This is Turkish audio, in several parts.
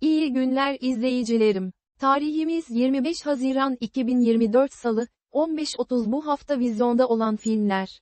İyi günler izleyicilerim. Tarihimiz 25 Haziran 2024 Salı, 15.30 bu hafta vizyonda olan filmler.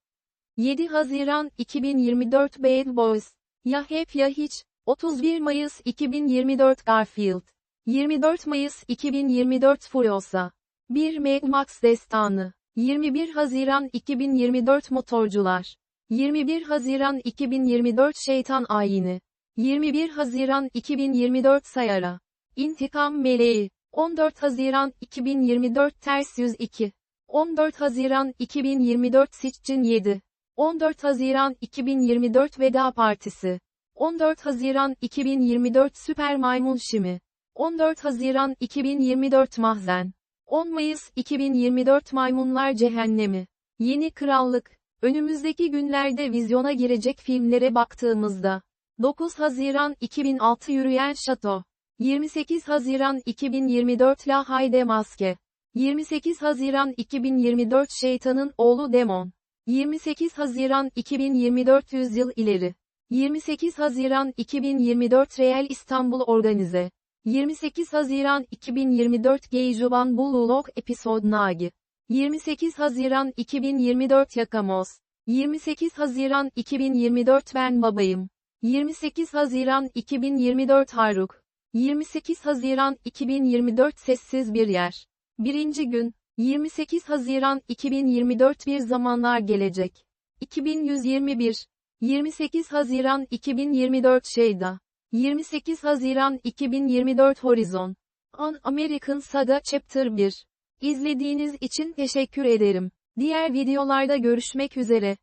7 Haziran 2024 Bad Boys. Ya Hep Ya Hiç. 31 Mayıs 2024 Garfield. 24 Mayıs 2024 Furiosa. 1 Mad Max Destanı. 21 Haziran 2024 Motorcular. 21 Haziran 2024 Şeytan Ayini. 21 Haziran 2024 Sayara. İntikam Meleği. 14 Haziran 2024 Ters 102. 14 Haziran 2024 Sitchin 7. 14 Haziran 2024 Veda Partisi. 14 Haziran 2024 Süper Maymun Şimi. 14 Haziran 2024 Mahzen. 10 Mayıs 2024 Maymunlar Cehennemi. Yeni Krallık. Önümüzdeki günlerde vizyona girecek filmlere baktığımızda. 9 Haziran 2006 Yürüyen Şato. 28 Haziran 2024 La Hayde Maske. 28 Haziran 2024 Şeytanın Oğlu Demon. 28 Haziran 2024 Yüzyıl ileri. 28 Haziran 2024 Real İstanbul Organize. 28 Haziran 2024 Geijuban Bululok Episode Nagi. 28 Haziran 2024 Yakamos. 28 Haziran 2024 Ben Babayım. 28 Haziran 2024 Haruk. 28 Haziran 2024 Sessiz Bir Yer. Birinci gün, 28 Haziran 2024 Bir Zamanlar Gelecek. 2121. 28 Haziran 2024 Şeyda. 28 Haziran 2024 Horizon. An American Saga Chapter 1. İzlediğiniz için teşekkür ederim. Diğer videolarda görüşmek üzere.